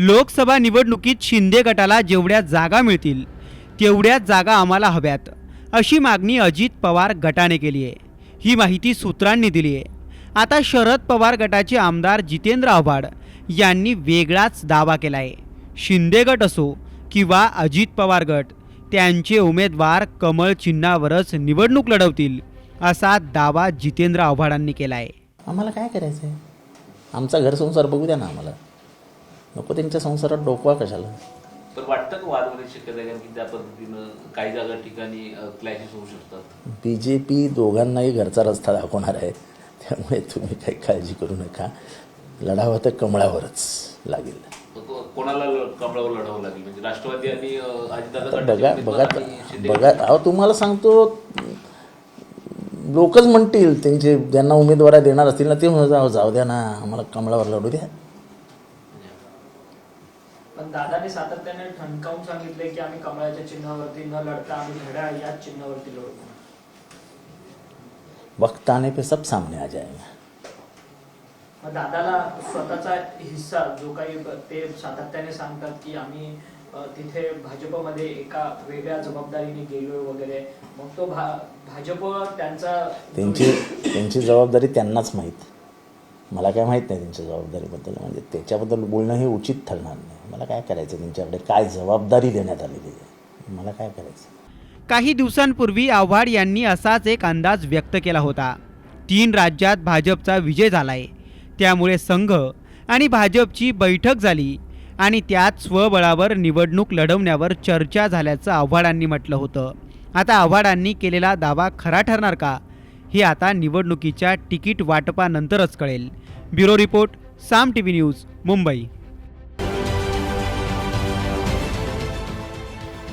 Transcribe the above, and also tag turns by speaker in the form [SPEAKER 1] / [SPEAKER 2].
[SPEAKER 1] लोकसभा निवडणुकीत शिंदे गटाला जेवढ्या जागा मिळतील तेवढ्याच जागा आम्हाला हव्यात अशी मागणी अजित पवार गटाने केली आहे. ही माहिती सूत्रांनी दिली आहे. आता शरद पवार गटाचे आमदार जितेंद्र आव्हाड यांनी वेगळाच दावा केला आहे. शिंदे गट असो किंवा अजित पवार गट त्यांचे उमेदवार कमळ चिन्हावरच निवडणूक लढवतील असा दावा जितेंद्र आव्हाडांनी केला आहे.
[SPEAKER 2] आम्हाला काय करायचं आहे आमचा घर संसार बघू द्या ना आम्हाला. नको त्यांच्या संसारात डोकवा कशाला?
[SPEAKER 3] पण वाटतं का वाद होण्याची शक्यता आहे? कारण की त्या पद्धतीनं काही जागा ठिकाणी क्लॅशेस होऊ शकतात.
[SPEAKER 2] बी जे पी दोघांनाही घरचा रस्ता दाखवणार आहे. त्यामुळे तुम्ही काही काळजी करू नका. लढावं तर कमळावरच लागेल.
[SPEAKER 3] को- कोणाला ल- कमळावर लढावं लागेल? म्हणजे राष्ट्रवादी आणि अं,
[SPEAKER 2] आता बघा बघा अहो तुम्हाला सांगतो लोकच म्हणतील त्यांचे ज्यांना उमेदवार देणार असतील ना ते म्हणत जाऊ जाऊ द्या ना आम्हाला कमळावर लढू द्या.
[SPEAKER 4] पण दादाने सातत्याने ठणकावून सांगितले की आम्ही कमळाच्या चिन्हावरती न लढता आम्ही घड्याळ याच चिन्हावरती लढू.
[SPEAKER 2] वक्त आने पे सब सामने आ जाएगा.
[SPEAKER 4] मग दादाला स्वतःचा हिस्सा जो काही ते सातत्याने सांगतात की आम्ही तिथे भाजपमध्ये एका वेगळ्या जबाबदारीने गेलोय वगैरे. मग तो भा भाजप त्यांचा
[SPEAKER 2] त्यांची त्यांची जबाबदारी त्यांनाच माहीत. मला काय माहीत नाही त्यांच्या जबाबदारीबद्दल. म्हणजे त्याच्याबद्दल बोलणं हे उचित ठरणार नाही. मला काय करायचं त्यांच्याकडे काय जबाबदारी देण्यात आलेली आहे मला काय करायचं?
[SPEAKER 1] काही दिवसांपूर्वी आव्हाड यांनी असाच एक अंदाज व्यक्त केला होता. तीन राज्यात भाजपचा विजय झालाय. त्यामुळे संघ आणि भाजपची बैठक झाली आणि त्यात स्वबळावर निवडणूक लढवण्यावर चर्चा झाल्याचं आव्हाडांनी म्हटलं होतं. आता आव्हाडांनी केलेला दावा खरा ठरणार का? हे आता निवडणुकीच्या तिकीट वाटपानंतरच कळेल. Bureau report Saam T V news Mumbai.